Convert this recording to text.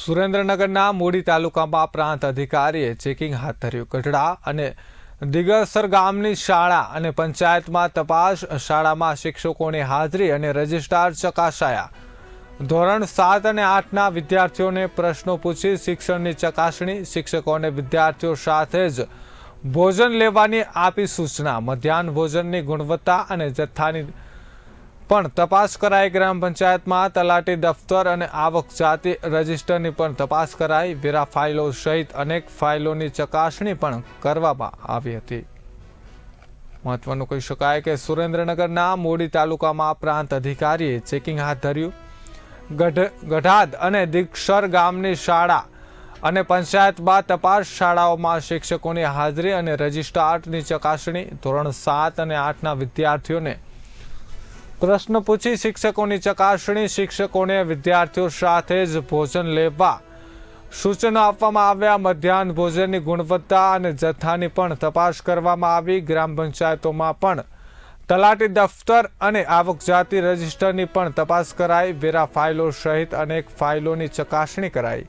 સુરેન્દ્રનગરના મૂડી તાલુકામાં પ્રાંત અધિકારીએ ચેકિંગ હાથ ધર્યું. ગઢડા અને દિગસર ગામની શાળા અને પંચાયતમાં તપાસ શાળામાં શિક્ષકોની હાજરી અને રજિસ્ટ્રાર ચકાસાયા. ધોરણ સાત અને આઠના વિદ્યાર્થીઓને પ્રશ્નો પૂછી શિક્ષણની ચકાસણી શિક્ષકો અને વિદ્યાર્થીઓ સાથે જ ભોજન લેવાની આપી સૂચના, મધ્યાહન ભોજનની ગુણવત્તા અને જથ્થાની પણ તપાસ કરાઈ ગ્રામ પંચાયતમાં તલાટી દફતર અને આવક જાતિ રજિસ્ટરની પણ તપાસ કરાઈ. વેરા ફાઇલો સહિત અનેક ફાઇલોની ચકાસણી પણ કરવામાં આવી હતી. મહત્વનું કહી શકાય કે સુરેન્દ્રનગરના મોડી તાલુકામાં પ્રાંત અધિકારીએ ચેકિંગ હાથ ધર્યું. ગઢ, ગઢાદ અને દીક્ષર ગામની શાળા અને પંચાયતમાં તપાસ શાળાઓમાં શિક્ષકોની હાજરી અને રજિસ્ટ્રાર્ટની ચકાસણી ધોરણ સાત અને આઠના વિદ્યાર્થીઓને પ્રશ્ન પૂછી શિક્ષકોની ચકાસણી શિક્ષકોને વિદ્યાર્થીઓ સાથે જ ભોજન લેવા. સૂચનો આપવામાં આવ્યા, મધ્યાહન ભોજનની ગુણવત્તા અને જથ્થાની પણ તપાસ કરવામાં આવી. ગ્રામ પંચાયતોમાં પણ તલાટી દફતર અને આવક જાતિ રજિસ્ટરની પણ તપાસ કરાઈ. વેરા ફાઇલો સહિત અનેક ફાઇલોની ચકાસણી કરાઈ.